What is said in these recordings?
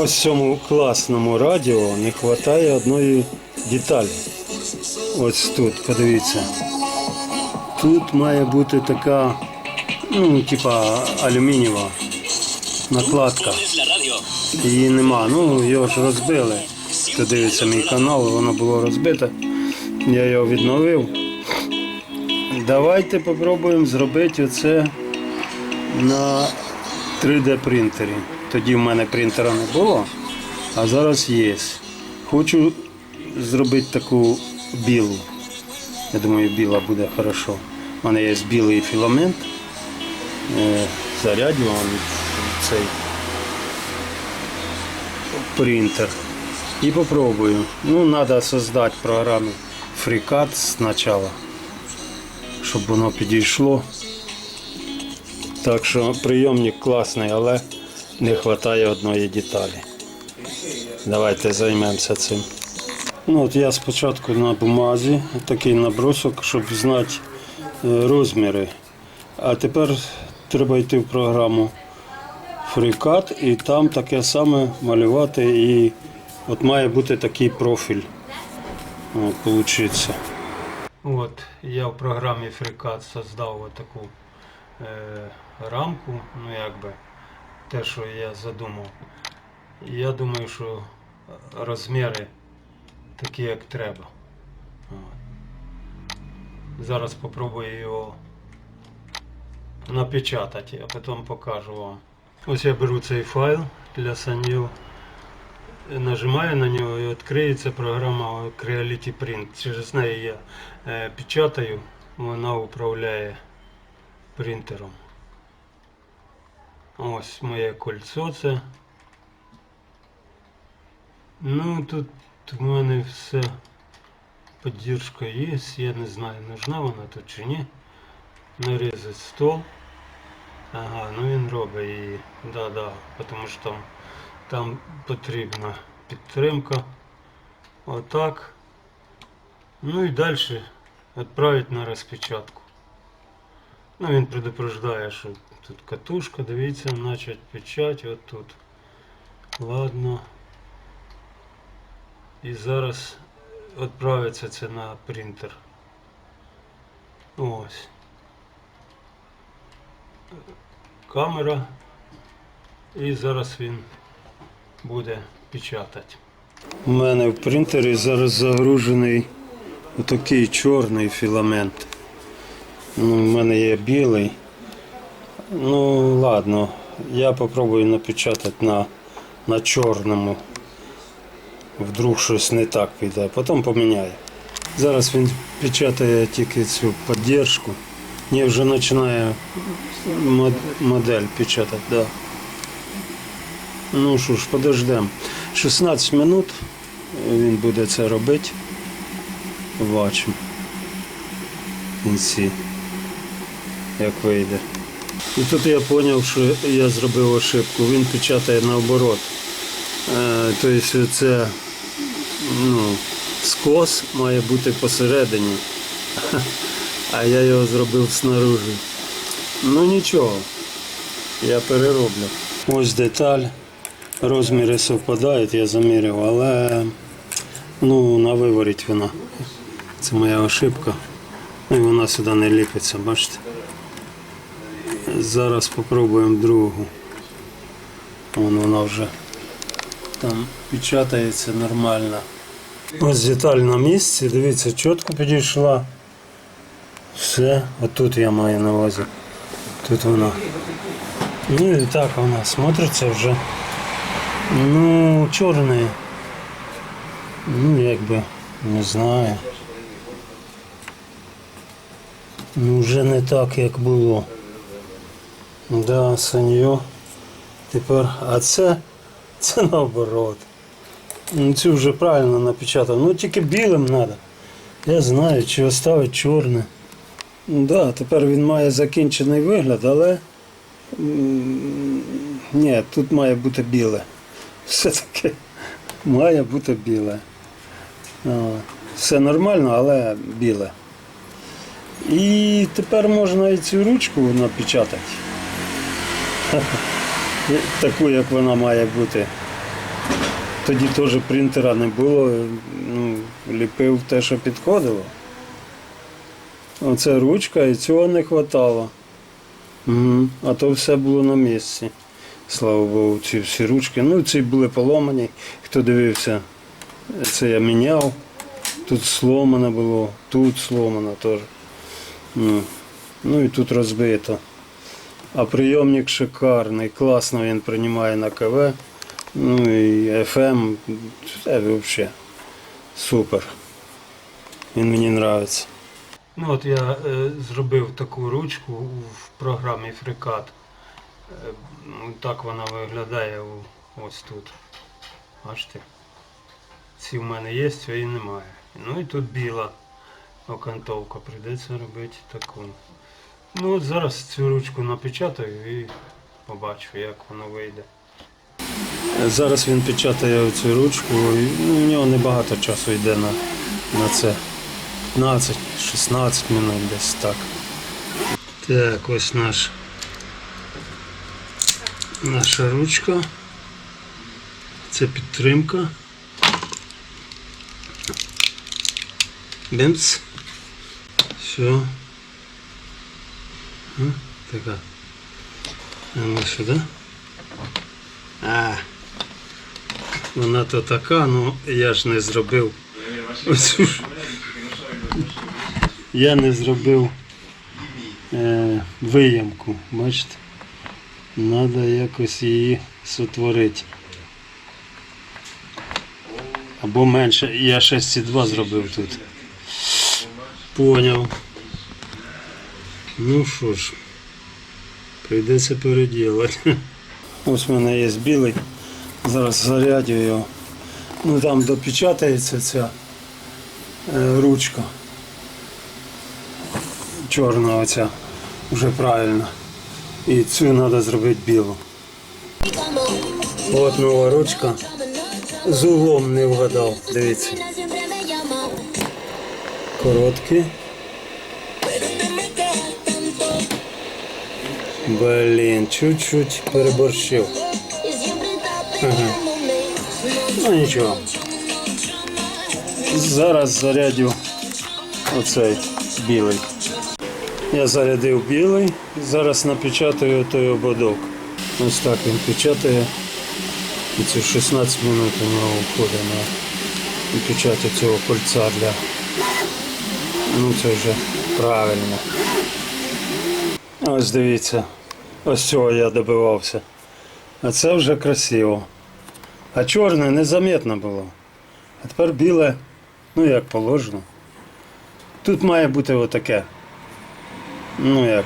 Ось цьому класному радіо не вистачає одної деталі. Ось тут, подивіться. Тут має бути така, ну, типа алюмінієва накладка. Її нема. Ну, його ж розбили. Дивиться мій канал, воно було розбите. Я його відновив. Давайте спробуємо зробити оце на 3D принтері. Тоді в мене принтера не було, а зараз є. Хочу зробити таку білу. Я думаю, біла буде хорошо. У мене є білий філамент. Е, Зарядюваний цей принтер. І попробую. Ну, треба создати програму FreeCAD спочатку, щоб воно підійшло. Так що прийомник класний, але не вистачає одної деталі. Давайте займемося цим. Ну, от я спочатку на бумазі такий набросок, щоб знати е, розміри. А тепер треба йти в програму FreeCAD і там таке саме малювати. І от має бути такий профіль. От. От я в програмі FreeCAD создав таку е, рамку, ну якби те, що я задумав. Я думаю, що розміри такі, як треба. Зараз спробую його напечатати, а потім покажу вам. Ось я беру цей файл для санів, нажимаю на нього і відкриється програма Creality Print. Через неї я е, печатаю, вона управляє принтером. Ось моє кольцо це. Ну тут в мене все поддержка є, я не знаю, нужна вона тут чи ні. Нарізати стол. Ага, ну він робить її. Да, да, тому що там, там потрібна підтримка. Отак. Ну і далі відправити на розпечатку. Ну він предупреждає, що тут катушка, дивіться, начать печать, от тут. Ладно. І зараз відправиться це на принтер. Ось. Камера. І зараз він буде печатати. У мене в принтері зараз загружений отакий чорний філамент. Ну, у мене є білий. Ну, ладно, я попробую напечатати на, на чорному. Вдруг щось не так піде, потім поміняю. Зараз він печатає тільки цю підтримку. Ні, вже починає мод- модель печатати, да. Ну що ж, подождемо. 16 минут він буде це робити. Бачимо. В кінці, як вийде. І тут я зрозумів, що я зробив ошибку. Він печатає наоборот. Е, тобто це ну, скос має бути посередині, а я його зробив снаружи. Ну нічого, я перероблю. Ось деталь. Розміри совпадають, я заміряв, але ну, на виворіть вона. Це моя ошибка. Ну і вона сюди не ліпиться, бачите? Зараз спробуємо другу. Вон вона вже там печатається нормально. Ось деталь на місці, дивіться, чітко підійшла. Все, отут я маю на увазі. Тут вона. Ну і так вона смотриться вже. Ну, чорний. Ну, якби, не знаю. Ну, вже не так, як було. Да, саньо. Тепер, а це, це наоборот. Ну, цю вже правильно напечатав. Ну тільки білим треба. Я знаю, чи оставить чорне. Ну, да, тепер він має закінчений вигляд, але ні, тут має бути біле. Все-таки має бути біле. Все нормально, але біле. І тепер можна і цю ручку напечатати. Таку, як вона має бути. Тоді теж принтера не було, ну, ліпив те, що підходило. Оце ручка і цього не вистачало. Угу. А то все було на місці. Слава Богу, ці всі ручки. Ну, ці були поломані. Хто дивився, це я міняв. Тут сломано було, тут сломано теж. Ну, і тут розбито. А прийомник шикарний, класно він приймає на КВ. Ну і FM, це взагалі супер. Він мені подобається. Ну от я е, зробив таку ручку в програмі FreeCAD. Е, так вона виглядає ось тут. Бачите? Ці в мене є, цієї немає. Ну і тут біла окантовка. Прийдеться робити таку. Ну от зараз цю ручку напечатаю і побачу, як воно вийде. Зараз він печатає цю ручку, ну, у нього небагато часу йде на, на це. 15-16 минут десь так. Так, ось наш, наша ручка. Це підтримка. Бемц. Все. Така. А ну сюди. А. Вона то така, ну я ж не зробив. Оцю ж. Я не зробив е, виямку, бачите? Треба якось її сотворити. Або менше. Я 6,2 зробив тут. Поняв. Ну що ж, прийдеться переділати. Ось в мене є білий. Зараз зарядю його. Ну там допечатається ця е, ручка. Чорна оця. Вже правильно. І цю треба зробити білу. От нова ручка. З углом не вгадав. Дивіться. Короткі. Блін, чуть-чуть переборщив. Ага. Ну нічого. Зараз зарядю оцей білий. Я зарядив білий, зараз напечатаю той ободок. Ось так він печатає. І це 16 минут у нього входить на печаті цього кольця для. Ну це вже правильно. Ось дивіться. Ось цього я добивався. А це вже красиво. А чорне незаметно було. А тепер біле, ну як положено. Тут має бути отаке. Ну як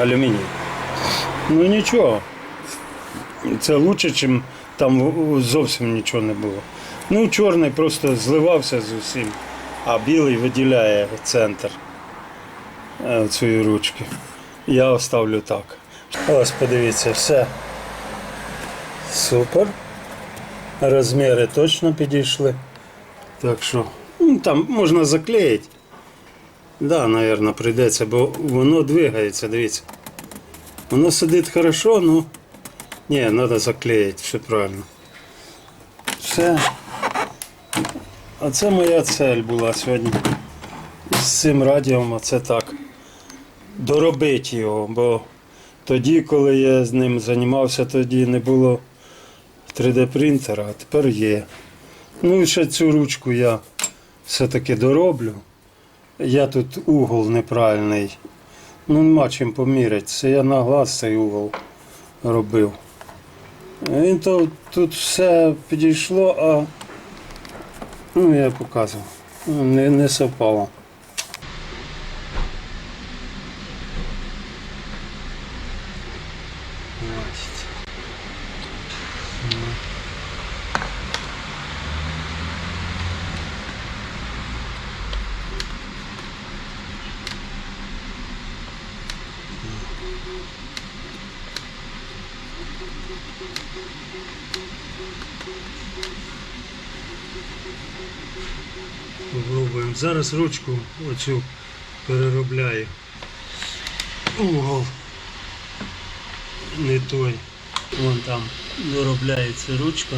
алюміній. Ну нічого. Це краще, ніж там зовсім нічого не було. Ну, чорний просто зливався з усім, а білий виділяє центр е, цієї ручки. Я оставлю так. Ось подивіться, все. Супер. Розміри точно підійшли. Так що, ну, там можна заклеїти. Да, наверное, прийдеться, бо воно двигається, дивіться. Воно сидить хорошо, ну. Ні, треба заклеїти, все правильно. Все. А це моя цель була сьогодні. З цим радіом, оце так. Доробити його, бо тоді, коли я з ним займався, тоді не було 3D принтера, а тепер є. Ну і ще цю ручку я все-таки дороблю. Я тут угол неправильний. Ну, нема чим поміряти. Це я на глаз цей угол робив. Він то тут все підійшло, а ну я показував. Ну, Не, не совпало. Попробуємо. Зараз ручку оцю переробляю. Угол. Не той. Вон там доробляється ручка.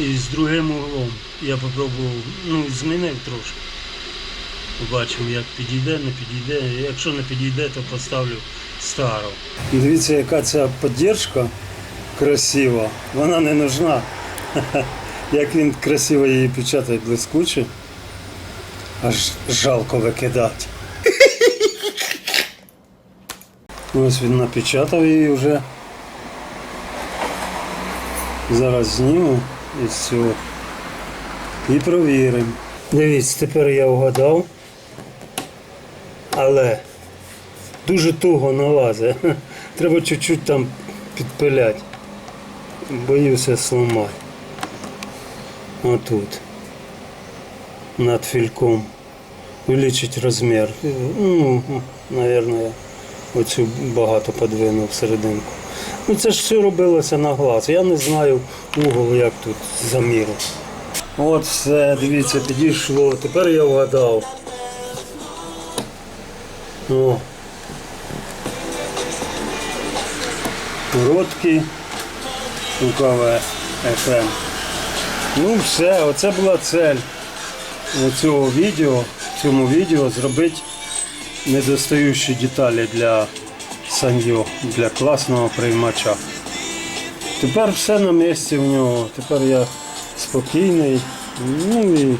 і з другим углом. Я попробував, ну, змінив трошки. Побачимо, як підійде, не підійде. Якщо не підійде, то поставлю стару. Дивіться, яка ця підтримка красива. Вона не нужна. Як він красиво її печатає блискуче. Аж жалко викидати. Ось він напечатав її вже. Зараз зніму і все. І провіримо. Дивіться, тепер я вгадав. Але дуже туго налазить. Треба чуть-чуть там підпиляти. Боюся сломати. Отут. Над фільком. Увеличить розмір. Ну, наверное, оцю багато подвинув всерединку. Ну це ж все робилося на глаз. Я не знаю угол, як тут заміру. От все, дивіться, підійшло. Тепер я вгадав. О. Короткий УКВ FM. Ну все, оце була цель цього відео, в цьому відео зробити недостаючі деталі для саньо, для класного приймача. Тепер все на місці в нього. Тепер я спокійний. Ну і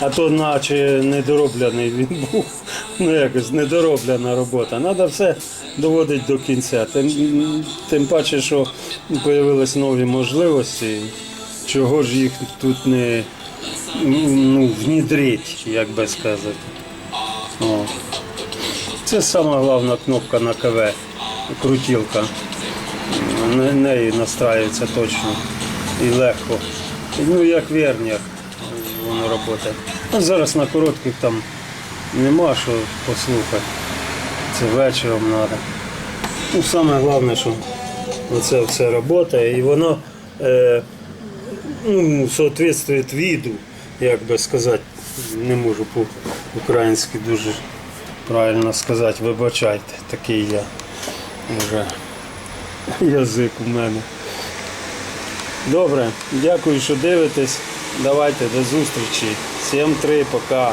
а то наче недороблений він був. Ну якось недороблена робота. Треба все доводити до кінця. Тим, тим паче, що з'явились нові можливості. Чого ж їх тут не ну, внідрить, як би сказати. О. Це сама кнопка на КВ, крутілка. На неї настраюється точно і легко. Ну як вернях воно працює. А зараз на коротких там нема що послухати. Це вечором треба. Ну, саме головне, що оце все працює і воно е, ну, соответствує віду, як би сказати, не можу по-українськи дуже правильно сказати, вибачайте, такий я вже язик у мене. Добре, дякую, що дивитесь. Давайте до зустрічі. 7-3, пока.